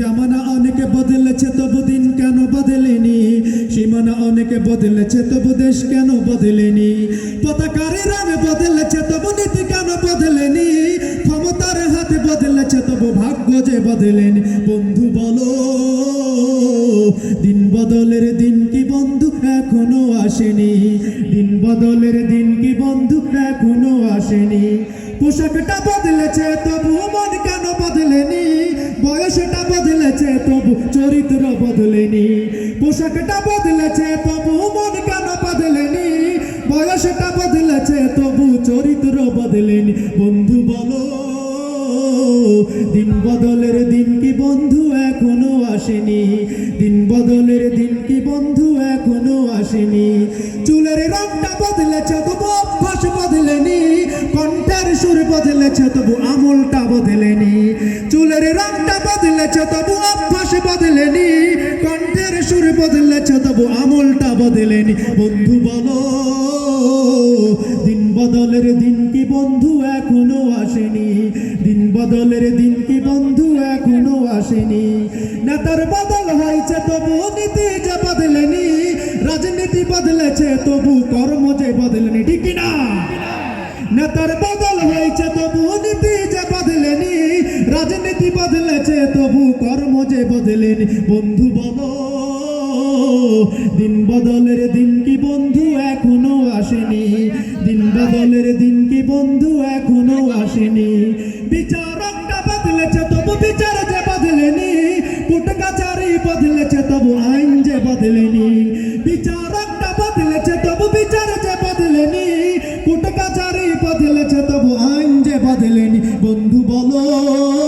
জামানা অনেকে বদলেছে, তবু দিন কেন বদলেনি? সীমানা অনেকে বদলেছে, তবু দেশ কেন বদলেনি? পতাকারে রঙে বদলেছে, তবু নীতি কেন বদলেনি? ক্ষমতার হাতে বদলেছে, তবু ভাগ্য যে বদলেনি? বন্ধু বলো, দিন বদলের দিন কি বন্ধু এখনও আসেনি? দিন বদলের দিন কি বন্ধু এখনও আসেনি? পোশাকটা বদলেছে, তবু মন কেন বদলেনি? বয়সটা বদলেছে, তবু চরিত্র বদলেনি। পোশাকটা বদলেছে, তবু মন কেন বদলেনি। বয়সটা বদলেছে, তবু চরিত্র বদলেনি। বন্ধু বলো, দিন বদলের দিন কি বন্ধু এখনও আসেনি? দিন বদলের দিন কি বন্ধু এখনও আসেনি? চুলের রংটা বদলেছে, তবু অভ্যাস বদলেনি। কণ্ঠের সুর বদলেছে, তবু আমলটা বদলেনি। চুলের রংটা বদলেছে, তবু অভ্যাস বদলেনি। কণ্ঠের সুর বদলেছে, তবু আমলটা বদলেনি। বন্ধু বলো, দিন বদলের দিন কি বন্ধু এখনও আসেনি? দিন বদলের দিন কি বন্ধু এখনও আসেনি? নেতার বদল হয়েছে, তবু নীতি যে বদলেনি, রাজনীতি বদলেছে, তবু কর্ম যে বদলেনি, ঠিক না নেতার বদল হয়েছে, তবু বদলেছে তবু কর্ম যে বদলেনি। বন্ধু বলো, দিন বদলের দিন কি বন্ধু এখনও আসেনি? দিন বদলের দিন কি বন্ধু এখনও আসেনি? বিচারকটা বদলেছে, তবু বিচার যে বদলেনি। কোর্ট কাচারি বদলেছে, তবু আইন যে বদলেনি। বিচারকটা বদলেছে, তবু বিচার যে বদলেনি। কোর্ট কাচারি বদলেছে, তবু আইন যে বদলেনি। বন্ধু বলো